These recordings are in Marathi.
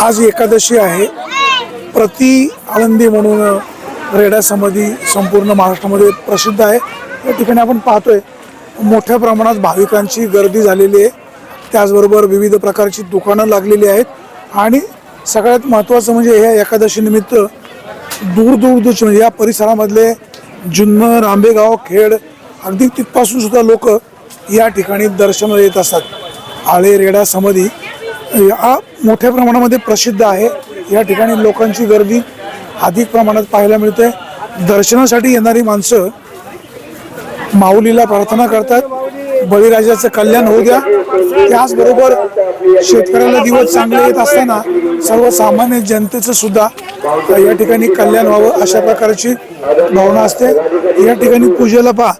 आज एकादशी आहे. प्रति आनंदी म्हणून रेडा समाधी संपूर्ण महाराष्ट्रामध्ये प्रसिद्ध आहे. या ठिकाणी आपण पाहतोय मोठ्या प्रमाणात भाविकांची गर्दी झालेली आहे. त्याचबरोबर विविध प्रकारची दुकानं लागलेली आहेत. आणि सगळ्यात महत्त्वाचं म्हणजे ह्या एकादशीनिमित्त दूर दूर दूरचे म्हणजे या परिसरामधले जुन्नर आंबेगाव खेड अगदी तिथपासून सुद्धा लोक या ठिकाणी दर्शनाला येत असतात. आळे रेडा समाधी या मोठ्या प्रमाणामध्ये प्रसिद्ध आहे. या ठिकाणी लोकांची गर्दी अधिक प्रमाणात पाहायला मिळते. दर्शनासाठी येणारी माणसं माऊलीला प्रार्थना करतात. बळीराजाचं कल्याण होऊ द्या. त्याचबरोबर शेतकऱ्याला दिवस चांगले येत असताना सर्वसामान्य जनतेचं सुद्धा या ठिकाणी कल्याण व्हावं अशा प्रकारची भावना असते. या ठिकाणी पूजेला पहा.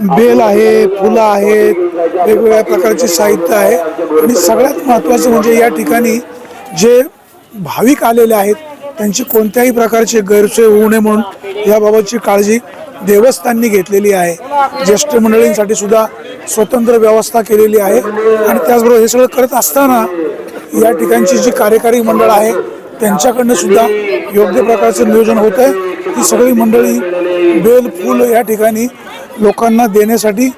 बेल आहे फुलं आहेत वेगवेगळ्या प्रकारचे साहित्य आहे. आणि सगळ्यात महत्त्वाचं म्हणजे या ठिकाणी जे भाविक आलेले आहेत त्यांची कोणत्याही प्रकारचे गैरसोय होऊ नये म्हणून याबाबतची काळजी देवस्थाननी घेतलेली आहे. ज्येष्ठ मंडळींसाठी सुद्धा स्वतंत्र व्यवस्था केलेली आहे. आणि त्याचबरोबर हे सगळं करत असताना या ठिकाणची जी कार्यकारी मंडळ आहे त्यांच्याकडनं सुद्धा योग्य प्रकारचं नियोजन होत आहे ही सगळी मंडळी बेल फुल या ठिकाणी लोकांना देण्यासाठी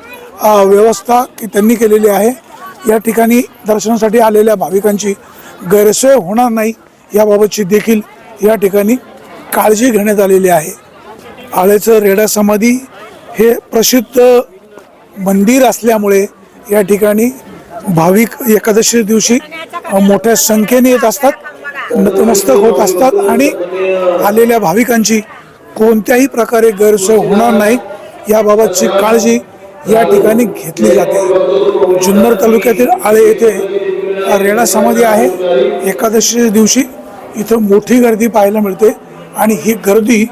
व्यवस्था की त्यांनी केलेली आहे. या ठिकाणी दर्शनासाठी आलेल्या भाविकांची गैरसोय होणार नाही याबाबतची देखील या ठिकाणी काळजी घेण्यात आलेली आहे. आळेचं रेडा समाधी हे प्रसिद्ध मंदिर असल्यामुळे या ठिकाणी भाविक एकादशी दिवशी मोठ्या संख्येने येत असतात नतमस्तक होत असतात आणि आलेल्या भाविकांची कोणत्याही प्रकारे गैरसोय होणार नाही. याबाबतची काळजी या ठिकाणी घेतली जाते. जुन्नर तालुक्यातील आळे येथे रेडा समाधी आहे. एकादशीच्या दिवशी इथं मोठी गर्दी पाहायला मिळते आणि ही गर्दी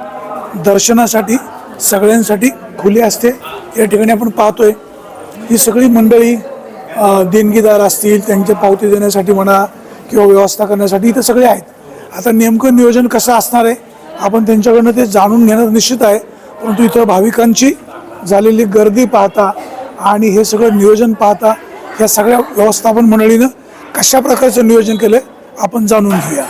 दर्शनासाठी सगळ्यांसाठी खुली असते. या ठिकाणी आपण पाहतोय ही सगळी मंडळी देणगीदार असतील त्यांच्या पावती देण्यासाठी म्हणा किंवा व्यवस्था करण्यासाठी इथं सगळे आहेत. आता नेमकं नियोजन कसं असणार आहे आपण त्यांच्याकडनं ते जाणून घेणं निश्चित आहे. परंतु इथं भाविकांची झालेली गर्दी पाहता आणि हे सगळं नियोजन पाहता ह्या सगळ्या व्यवस्थापन मंडळीनं कशा प्रकारचं नियोजन केलं आपण जाणून घेऊया.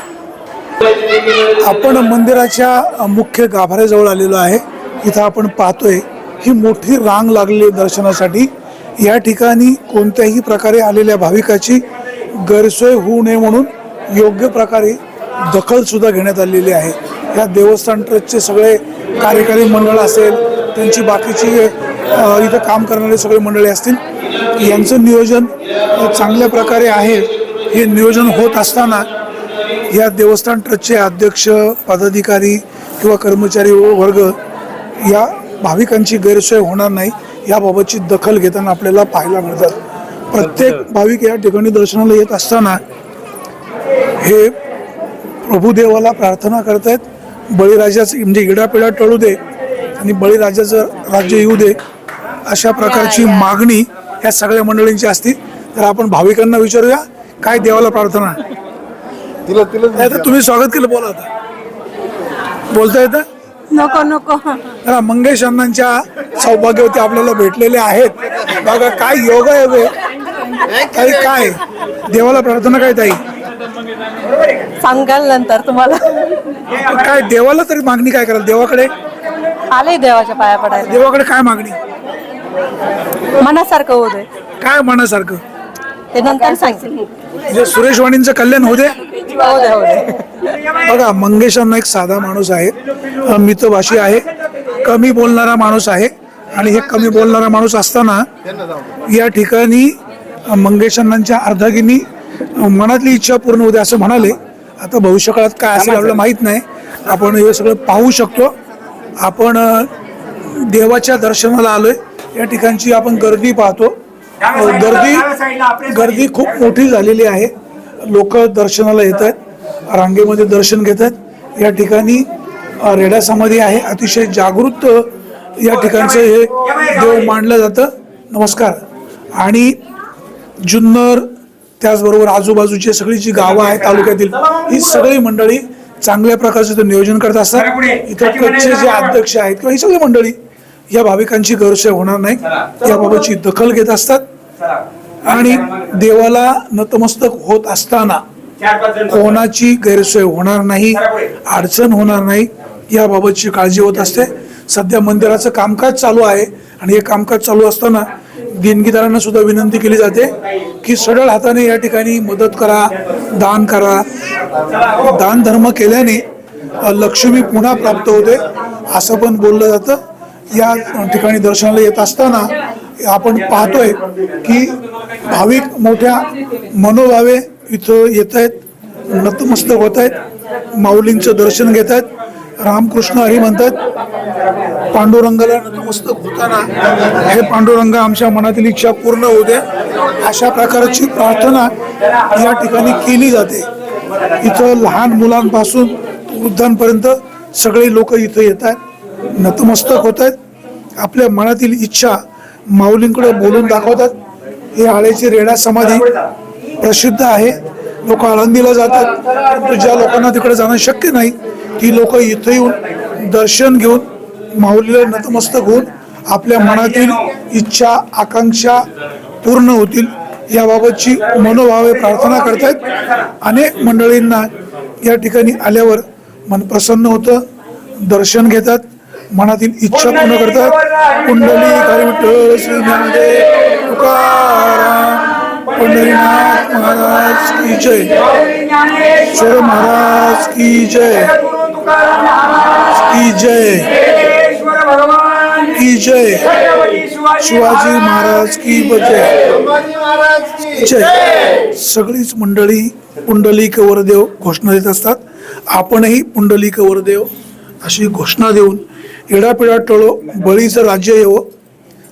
आपण मंदिराच्या मुख्य गाभाऱ्याजवळ आलेलो आहे. इथं आपण पाहतोय ही मोठी रांग लागलेली आहे दर्शनासाठी. या ठिकाणी कोणत्याही प्रकारे आलेल्या भाविकाची गैरसोय होऊ नये म्हणून योग्य प्रकारे दखलसुद्धा घेण्यात आलेली आहे. या देवस्थान ट्रस्टचे सगळे कार्यकारी मंडळ असेल त्यांची बाकीची इथं काम करणारे सगळे मंडळी असतील यांचं नियोजन चांगल्या प्रकारे आहे. हे नियोजन होत असताना या देवस्थान ट्रस्टचे अध्यक्ष पदाधिकारी किंवा कर्मचारी व वर्ग या भाविकांची गैरसोय होणार नाही याबाबतची दखल घेताना आपल्याला पाहायला मिळतात. प्रत्येक भाविक या ठिकाणी दर्शनाला येत असताना हे प्रभुदेवाला प्रार्थना करतायत. बळीराजाचं म्हणजे इडापिडा टळू दे आणि बळीराजाचं राज्य येऊ दे अशा प्रकारची मागणी या सगळ्या मंडळींची असती. तर आपण भाविकांना विचारूया काय देवाला प्रार्थना? तिला तिला तुम्ही स्वागत केलं बोला आता. बोलता येतं? नको नको. जरा मंगेश अण्णांच्या सौभाग्यवती आपल्याला भेटलेले आहेत. बघा काय योग आहे. ताई काय? देवाला प्रार्थना काय ताई? सांगाल नंतर तुम्हाला काय देवाला तरी मागणी काय कराल? देवाकडे? आले देवाच्या पाया पडायला. देवाकडे काय मागणी? मनासारखं होऊ दे. काय मनासारखं? ते नंतर सांगते म्हणजे सुरेश वाणींचं कल्याण होऊ दे. हो दे हो दे. बघा मंगेश अण्णा एक साधा माणूस आहे. मितभाषी आहे. कमी बोलणारा माणूस आहे. आणि हे कमी बोलणारा माणूस असताना या ठिकाणी मंगेश अण्णांच्या अर्धागिनी मनातली इच्छा पूर्ण होते असं म्हणाले. आता भविष्यकाळात काय असेल आपल्याला माहीत नाही. आपण हे सगळं पाहू शकतो. आपण देवाच्या दर्शनाला आलोय. या ठिकाणची आपण गर्दी पाहतो. गर्दी गर्दी खूप मोठी झालेली आहे. लोक दर्शनाला येत आहेत. रांगेमध्ये दर्शन घेत आहेत. या ठिकाणी रेडा समाधी आहे. अतिशय जागृत या ठिकाणचं हे देव मानलं जातं. नमस्कार. आणि जुन्नर त्याचबरोबर आजूबाजूची सगळी जी गावं आहेत तालुक्यातील ही सगळी मंडळी चांगल्या प्रकारचं नियोजन करत असतात. इथं कच्चे जे अध्यक्ष आहेत किंवा ही सगळी मंडळी या भाविकांची गैरसोय होणार नाही. याबाबतची दखल घेत असतात. आणि देवाला नतमस्तक होत असताना कोणाची गैरसोय होणार नाही अडचण होणार नाही याबाबतची काळजी होत असते. सध्या मंदिराचं कामकाज चालू आहे. आणि हे कामकाज चालू असताना देणगीदारांना सुद्धा विनंती केली जाते की सरळ हाताने या ठिकाणी मदत करा दान करा. दान धर्म केल्याने लक्ष्मी पुन्हा प्राप्त होते असं पण बोललं जातं. या ठिकाणी दर्शनाला येत असताना आपण पाहतोय की भाविक मोठ्या मनोभावे इथं येत आहेत नतमस्तक होत आहेत माऊलींचं दर्शन घेत आहेत रामकृष्ण हरी म्हणतात पांडुरंगाला नतमस्तक होताना हे पांडुरंग आमच्या मनातील इच्छा पूर्ण होऊ दे अशा प्रकारची प्रार्थना या ठिकाणी केली जाते. इथं लहान मुलांपासून वृद्धांपर्यंत सगळे लोक इथं येत आहेत नतमस्तक होत आहेत आपल्या मनातील इच्छा माऊलींकडे बोलून दाखवतात. हे आळेची रेडा समाधी प्रसिद्ध आहे. लोक आळंदीला जातात. परंतु ज्या लोकांना तिकडे जाणं शक्य नाही ती लोक इथं येऊन दर्शन घेऊन माऊलीला नतमस्तक होऊन आपल्या मनातील इच्छा आकांक्षा पूर्ण होतील. याबाबतची मनोभावे प्रार्थना करतायत. अनेक मंडळींना या ठिकाणी आल्यावर मन प्रसन्न होतं. दर्शन घेतात. मनातील इच्छा पूर्ण करतात. कुंडली विठ्ठल श्री ज्ञानदेव तुकाराम पंढरीनाथ महाराज की जय. महाराज की जय. की जय. की जय। शिवाजी महाराज की जय। जय। सगळीच मंडळी पुंडलिक वरदेव घोषणा देत असतात. आपणही पुंडलिक वरदेव अशी घोषणा देऊन येडापिडा टळो बळीचं राज्य येवो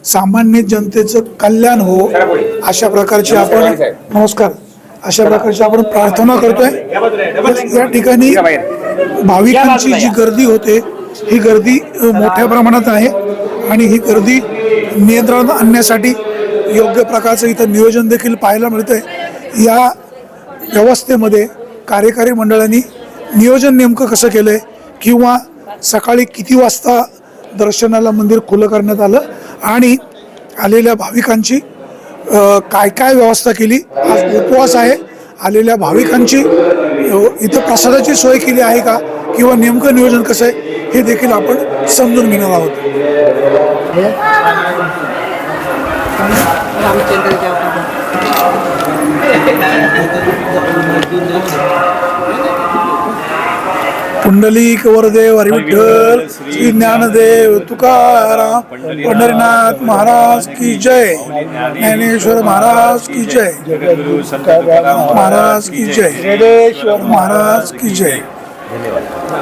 सामान्य जनतेचं कल्याण हो अशा प्रकारची आपण नमस्कार अशा प्रकारची आपण प्रार्थना करतोय. या ठिकाणी भाविकांची जी गर्दी होते ही गर्दी मोठ्या प्रमाणात आहे आणि ही गर्दी नियंत्रणात आणण्यासाठी योग्य प्रकारचं इथं नियोजन देखील पाहायला मिळतंय. या व्यवस्थेमध्ये कार्यकारी मंडळांनी नियोजन नेमकं कसं केलंय किंवा सकाळी किती वाजता दर्शनाला मंदिर खुलं करण्यात आलं आणि आलेल्या भाविकांची काय काय व्यवस्था केली? आज उपवास आहे. आलेल्या भाविकांची इथं प्रसादाची सोय केली आहे का? किंवा नेमकं नियोजन कसं आहे हे देखील आपण समजून घेणार आहोत. पुंडलिक वरदेव हरिविठ्ठल श्री ज्ञानदेव तुकाराम पंढरीनाथ महाराज की जय. ज्ञानेश्वर महाराज की जय. महाराज की जय. महाराज की जय.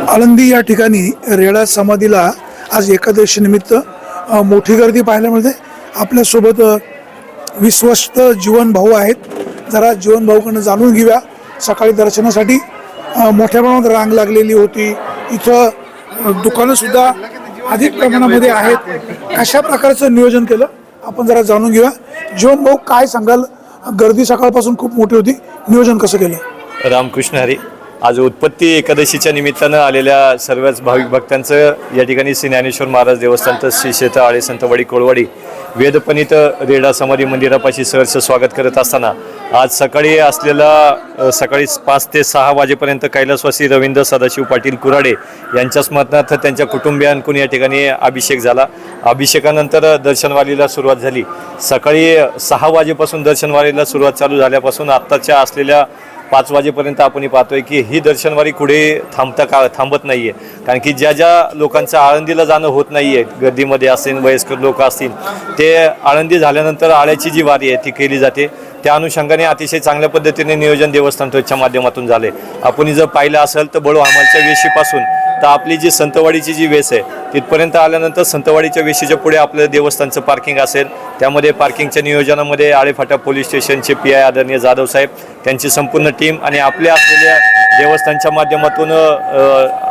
आळंदी या ठिकाणी रेडा समाधीला आज एकादशी निमित्त अ, मोठी गर्दी पाहायला मिळते. आपल्यासोबत विश्वस्त जीवन भाऊ आहेत. जरा जीवन भाऊकडनं जाणून घेऊया. सकाळी दर्शनासाठी मोठ्या प्रमाणात रांग लागलेली होती. इथं अ, दुकानं सुद्धा अधिक प्रमाणामध्ये आहेत. कशा प्रकारचं नियोजन केलं? आपण जरा जाणून घेऊया. जीवन भाऊ काय सांगाल? गर्दी सकाळपासून खूप मोठी होती. नियोजन कसं केलं? रामकृष्ण हरी. आज उत्पत्ती एकादशीच्या निमित्तानं आलेल्या सर्वच भाविक भक्तांचं या ठिकाणी श्री ज्ञानेश्वर महाराज देवस्थानचं श्री शेत आळे संतवाडी कोळवाडी वेदपणित रेडा समाधी मंदिरापाशी सहर्ष स्वागत करत असताना आज सकाळी असलेला सकाळी पाच ते सहा वाजेपर्यंत कैलासवासी रवींद्र सदाशिव पाटील कुराडे यांच्या स्मरणार्थ त्यांच्या कुटुंबियांकडून या ठिकाणी अभिषेक झाला. अभिषेकानंतर दर्शनवालीला सुरुवात झाली. सकाळी सहा वाजेपासून दर्शनवालीला सुरुवात चालू झाल्यापासून आत्ताच्या असलेल्या पाच वाजेपर्यंत आपण पाहतोय की ही दर्शनवारी कुठे थांबता का थांबत नाही आहे कारण की ज्या ज्या लोकांचं आळंदीला जाणं होत नाही आहे गर्दीमध्ये असेल वयस्कर लोक असतील ते आळंदी झाल्यानंतर आळ्याची जी वारी आहे ती केली जाते. त्या अनुषंगाने अतिशय चांगल्या पद्धतीने नियोजन देवस्थान ट्रस्टच्या माध्यमातून झाले आपण जर पाहिलं असेल तर बळू हमालच्या वेशीपासून तर आपली जी संतवाडीची जी वेस आहे तिथपर्यंत आल्यानंतर संतवाडीच्या वेशीच्या पुढे आपलं देवस्थानचं पार्किंग असेल त्यामध्ये पार्किंगच्या नियोजनामध्ये आळेफाटा पोलीस स्टेशनचे पी आय आदरणीय जाधव साहेब त्यांची संपूर्ण टीम आणि आपल्या असलेल्या देवस्थानच्या माध्यमातून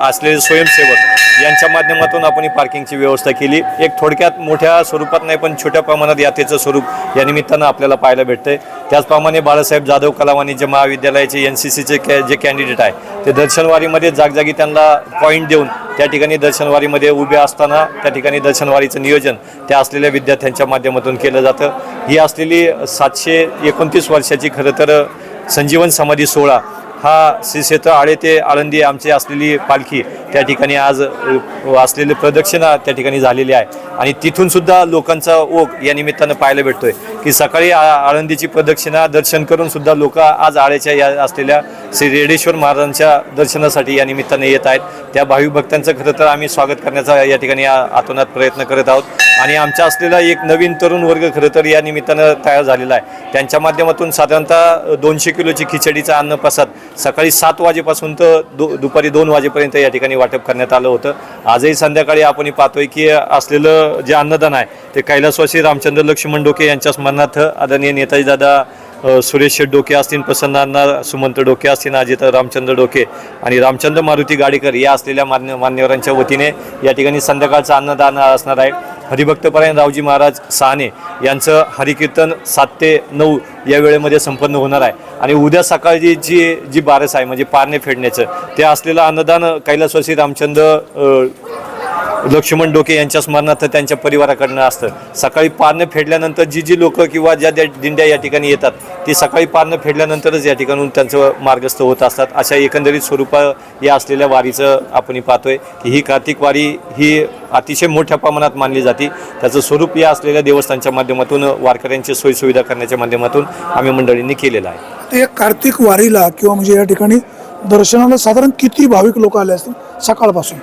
असलेले स्वयंसेवक यांच्या माध्यमातून आपण ही पार्किंगची व्यवस्था केली. एक थोडक्यात मोठ्या स्वरूपात नाही पण छोट्या प्रमाणात यात्रेचं स्वरूप या निमित्तानं आपल्याला पाहायला भेटतंय. त्याचप्रमाणे बाळासाहेब जाधव कला वाणिज्य महाविद्यालयाचे एन सी सीचे कॅ जे कॅन्डिडेट आहे ते दर्शनवारीमध्ये जागजागी त्यांना पॉईंट देऊन त्या ठिकाणी दर्शनवारीमध्ये उभे असताना त्या ठिकाणी दर्शनवारीचं नियोजन त्या असलेल्या विद्यार्थ्यांच्या माध्यमातून केलं जातं. ही असलेली सातशे एकोणतीस वर्षाची खरं तर संजीवन समाधी सोहळा हा श्री क्षेत्र आळे ते आळंदी आमची असलेली पालखी त्या ठिकाणी आज असलेली प्रदक्षिणा त्या ठिकाणी झालेली आहे. आणि तिथूनसुद्धा लोकांचा ओघ या निमित्तानं पाहायला भेटतोय. की सकाळी आ- आळंदीची प्रदक्षिणा दर्शन करून सुद्धा लोक आज आळ्याच्या या असलेल्या श्री रेडेश्वर महाराजांच्या दर्शनासाठी या निमित्ताने येत आहेत. त्या भाविक भक्तांचं खरं तर आम्ही स्वागत करण्याचा या ठिकाणी आतोनात प्रयत्न करत आहोत. आणि आमच्या असलेला एक नवीन तरुण वर्ग खरं तर या निमित्तानं तयार झालेला आहे. त्यांच्या माध्यमातून साधारणतः दोनशे किलोची खिचडीचा अन्नप्रसाद सकाळी सात वाजेपासून तर दु दुपारी दोन वाजेपर्यंत या ठिकाणी वाटप करण्यात आलं होतं. आजही संध्याकाळी आपण पाहतोय की असलेलं जे अन्नदान आहे ते कैलासवासी रामचंद्र लक्ष्मण डोके यांच्या स्मरणार्थ आदरणीय नेताजी दादा सुरेश शेठ डोके असतील प्रसन्नांना सुमंत डोके असतील अजित रामचंद्र डोके आणि रामचंद्र मारुती गाडेकर या असलेल्या मान्य मान्यवरांच्या वतीने या ठिकाणी संध्याकाळचं अन्नदान असणार आहे. हरिभक्तपरायण रावजी महाराज सहाने यांचं हरिकीर्तन सात ते नऊ या वेळेमध्ये संपन्न होणार आहे. आणि उद्या सकाळची जी जी बारस आहे म्हणजे पारणे फेडण्याचं ते असलेलं अन्नदान कैलासवासी रामचंद्र लक्ष्मण डोके यांच्या स्मरणार्थ त्यांच्या परिवाराकडनं असतं. सकाळी पारणं फेडल्यानंतर जी जी लोकं किंवा ज्या ज्या दिंड्या या ठिकाणी येतात ती सकाळी पारणं फेडल्यानंतरच या ठिकाणून त्यांचं मार्गस्थ होत असतात. अशा एकंदरीत स्वरूप या असलेल्या वारीचं आपण पाहतोय की ही कार्तिक वारी ही अतिशय मोठ्या प्रमाणात मानली जाते. त्याचं स्वरूप या असलेल्या देवस्थानच्या माध्यमातून वारकऱ्यांची सोयीसुविधा करण्याच्या माध्यमातून आम्ही मंडळींनी केलेलं आहे. या कार्तिक वारीला किंवा म्हणजे या ठिकाणी दर्शनाला साधारण किती भाविक लोक आले असतील सकाळपासून?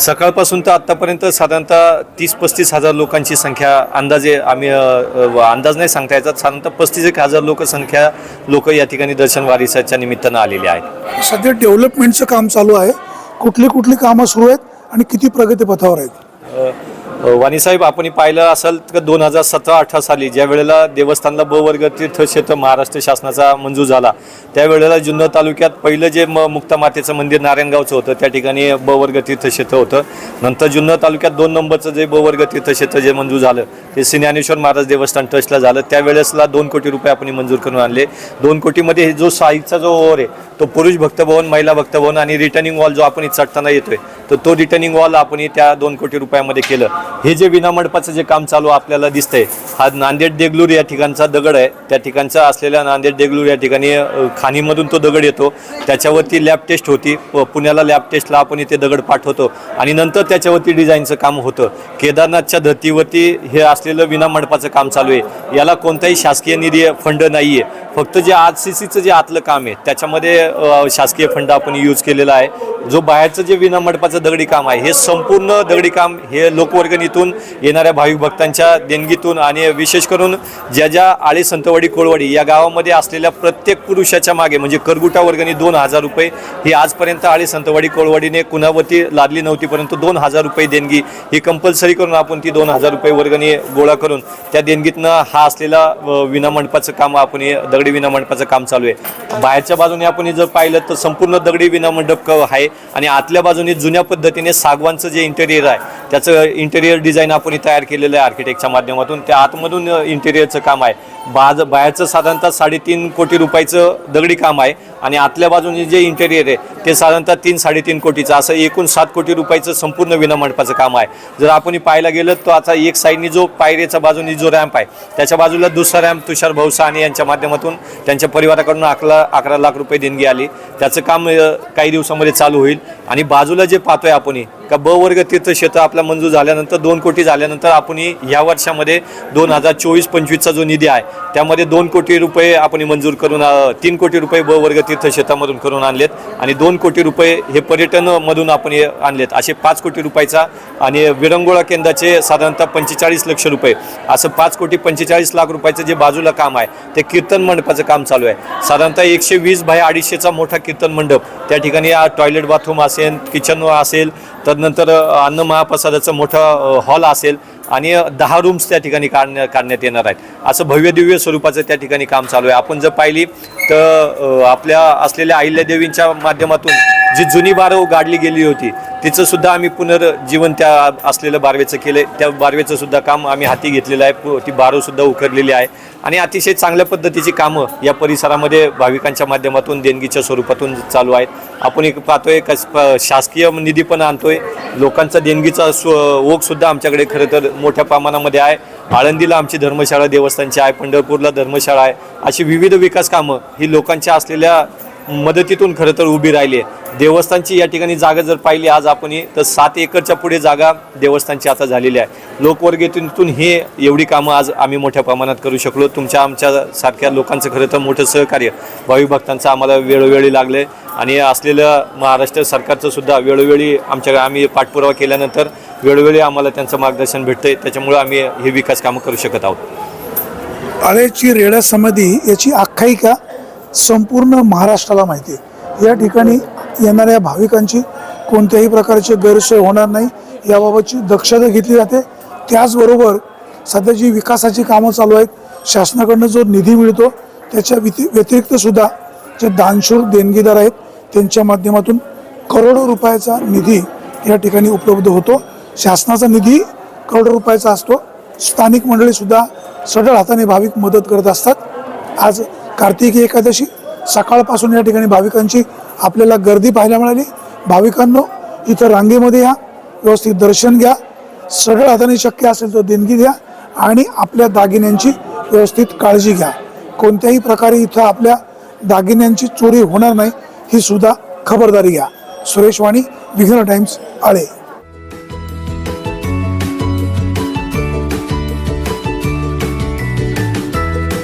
सकाळपासून तर आत्तापर्यंत साधारणतः तीस पस्तीस हजार लोकांची संख्या अंदाजे आम्ही अंदाज नाही सांगता यायचा साधारणतः पस्तीस एक हजार लोकसंख्या लोक या ठिकाणी दर्शन वारीसाच्या निमित्तानं आलेले आहेत. सध्या डेव्हलपमेंटचं काम चालू आहे. कुठली कुठली कामं सुरू आहेत आणि किती प्रगतीपथावर आहेत? वाणीसाहेब आपण पाहिलं असेल तर दोन हजार सतरा अठरा साली ज्या वेळेला देवस्थानला ब वर्ग तीर्थक्षेत्र महाराष्ट्र शासनाचा मंजूर झाला त्यावेळेला जुन्नर तालुक्यात पहिलं जे म मुक्तामातेचं मंदिर नारायणगावचं होतं त्या ठिकाणी ब वर्ग तीर्थक्षेत्र होतं. नंतर जुन्नर तालुक्यात दोन नंबरचं जे ब वर्ग तीर्थक्षेत्र जे मंजूर झालं ते श्री ज्ञानेश्वर महाराज देवस्थान ट्रस्टला झालं. त्यावेळेसला दोन कोटी रुपये आपण मंजूर करून आणले. दोन कोटीमध्ये हे जो साईजचा जो ओव्हर आहे तो पुरुष भक्तभवन महिला भक्तभवन आणि रिटर्निंग वॉल जो आपण चढताना येतोय तर तो रिटर्निंग वॉल आपण त्या दोन कोटी रुपयामध्ये केलं. हे जे विनामंडपाचं जे काम चालू आपल्याला दिसतंय हा नांदेड देगलूर या ठिकाणचा दगड आहे. त्या ठिकाणचा असलेल्या नांदेड देगलूर या ठिकाणी खाणीमधून तो दगड येतो. त्याच्यावरती लॅब टेस्ट होती. प- पुण्याला लॅब टेस्टला आपण इथे दगड पाठवतो. आणि नंतर त्याच्यावरती डिझाईनचं काम होतं. केदारनाथच्या धर्तीवरती हे असलेलं विनामंडपाचं काम चालू आहे. याला कोणताही शासकीय निधी फंड नाही आहे फक्त जे आर सी सीचं जे आतलं काम आहे त्याच्यामध्ये शासकीय फंड आपण यूज केलेला आहे. जो बाहेरचं जे विनामंडपाचं दगडी काम आहे हे संपूर्ण दगडी काम हे लोकवर्ग लोकवर्गणीतून येणाऱ्या भाविक भक्तांच्या देणगीतून आणि विशेष करून ज्या ज्या आळे संतवाडी कोळवाडी या गावामध्ये असलेल्या प्रत्येक पुरुषाच्या मागे म्हणजे करगुटा वर्गणी दोन हजार रुपये ही आजपर्यंत आळे संतवाडी कोळवाडीने कुणावरती लादली नव्हती परंतु दोन हजार रुपये देणगी ही कंपल्सरी करून आपण ती दोन हजार रुपये वर्गणी गोळा करून त्या देणगीतनं हा असलेला विनामंडपाचं काम आपण हे दगडी विनामंडपाचं काम चालू आहे. बाहेरच्या बाजूने आपण जर पाहिलं तर संपूर्ण दगडी विनामंडप आहे आणि आतल्या बाजूने जुन्या पद्धतीने सागवानचं जे इंटेरियर आहे त्याचं इंटेरियर डिझाईन आपण तयार केलेलं आहे आर्किटेक्टच्या माध्यमातून. त्या आतमधून इंटेरियरचं काम आहे. बाज बाहेरचं साधारणतः साडेतीन कोटी रुपयाचं दगडी काम आहे. आणि आतल्या बाजूने जे इंटेरियर आहे ते साधारणतः तीन साडेतीन कोटीचं असं एकूण सात कोटी रुपयाचं संपूर्ण विनामंडपाचं काम आहे. जर आपण पाहायला गेलं तर आता एक साईडनी जो पायरेच्या बाजूने जो रॅम्प आहे त्याच्या बाजूला दुसरा रॅम्प तुषार भाऊ यांच्या माध्यमातून त्यांच्या परिवाराकडून अकरा अकरा लाख रुपये देणगी आली. त्याचं काम काही दिवसामध्ये चालू होईल. आणि बाजूला जे पाहतोय आपण का ब वर्ग तीर्थक्षेत्र आपला मंजूर झाल्यानंतर दोन कोटी झाल्यानंतर आपण या वर्षामध्ये दोन हजार चोवीस पंचवीसचा जो निधी आहे त्यामध्ये दोन कोटी रुपये आपण मंजूर करून तीन कोटी रुपये ब वर्ग तीर्थक्षेत्रामधून करून आणलेत आणि दोन कोटी रुपये हे पर्यटनमधून आपण हे आणलेत. असे पाच कोटी रुपयाचा आणि विरंगुळा केंद्राचे साधारणतः पंचेचाळीस लक्ष रुपये. असं पाच कोटी पंचेचाळीस लाख रुपयाचं जे बाजूला काम आहे ते कीर्तन मंडपाचं काम चालू आहे. साधारणतः एकशे वीस बाय अडीचशेचा मोठा कीर्तन मंडप. त्या ठिकाणी टॉयलेट बाथरूम असेल किचन असेल तदनंतर अन्न महाप्रसादाचं मोठं हॉल असेल आणि दहा रूम्स त्या ठिकाणी काढण्या काढण्यात येणार आहेत. असं भव्य दिव्य स्वरूपाचं त्या ठिकाणी काम चालू आहे. आपण जर पाहिली तर आपल्या असलेल्या अहिल्यादेवींच्या माध्यमातून जी जुनी बारव गाडली गेली होती तिचं सुद्धा आम्ही पुनर्जीवन त्या असलेलं बारवेचं केलं त्या बारवेचं सुद्धा काम आम्ही हाती घेतलेलं आहे. ती बारव सुद्धा उखरलेली आहे. आणि अतिशय चांगल्या पद्धतीची कामं या परिसरामध्ये भाविकांच्या माध्यमातून देणगीच्या स्वरूपातून चालू आहेत. आपण एक पाहतोय कस प- शासकीय निधी पण आणतोय. लोकांचा देणगीचा स्व ओघ सुद्धा आमच्याकडे खरं तर मोठ्या प्रमाणामध्ये आहे. आळंदीला आमची धर्मशाळा देवस्थानची आहे. पंढरपूरला धर्मशाळा आहे. अशी विविध विकास कामं ही लोकांच्या असलेल्या मदतीतून खरं तर उभी राहिली आहे. देवस्थानची या ठिकाणी जागा जर पाहिली आज आपण तर सात एकरच्या पुढे जागा देवस्थानची आता झालेली आहे. लोकवर्गेतून हे एवढी कामं आज आम्ही मोठ्या प्रमाणात करू शकलो. तुमच्या आमच्या सारख्या लोकांचं खरं तर मोठं सहकार्य. भावी भक्तांचं आम्हाला वेळोवेळी लागले आणि असलेलं महाराष्ट्र सरकारचं सुद्धा वेळोवेळी आमच्या आम्ही पाठपुरावा केल्यानंतर वेळोवेळी आम्हाला त्यांचं मार्गदर्शन भेटतंय. त्याच्यामुळं आम्ही हे विकास कामं करू शकत आहोत. आळेची रेडा समाधी याची आख्यायिका संपूर्ण महाराष्ट्राला माहिती आहे. या ठिकाणी येणाऱ्या भाविकांची कोणत्याही प्रकारची गैरसोय होणार नाही. याबाबतची दक्षता घेतली जाते. त्याचबरोबर सध्या जी विकासाची कामं चालू आहेत शासनाकडनं जो निधी मिळतो त्याच्या व्यति व्यतिरिक्त सुद्धा जे दानशूर देणगीदार आहेत त्यांच्या माध्यमातून करोडो रुपयाचा निधी या ठिकाणी उपलब्ध होतो. शासनाचा निधी करोडो रुपयाचा असतो. स्थानिक मंडळीसुद्धा सढळ हाताने भाविक मदत करत असतात. आज कार्तिकी एकादशी सकाळपासून या ठिकाणी भाविकांची आपल्याला गर्दी पाहायला मिळाली. भाविकांनो इथं रांगेमध्ये या व्यवस्थित दर्शन घ्या. सरळ हाताने शक्य असेल तर देणगी द्या आणि आपल्या दागिन्यांची व्यवस्थित काळजी घ्या. कोणत्याही प्रकारे इथं आपल्या दागिन्यांची चोरी होणार नाही ही सुद्धा खबरदारी घ्या. सुरेश वाणी विघ्न टाइम्स आळे.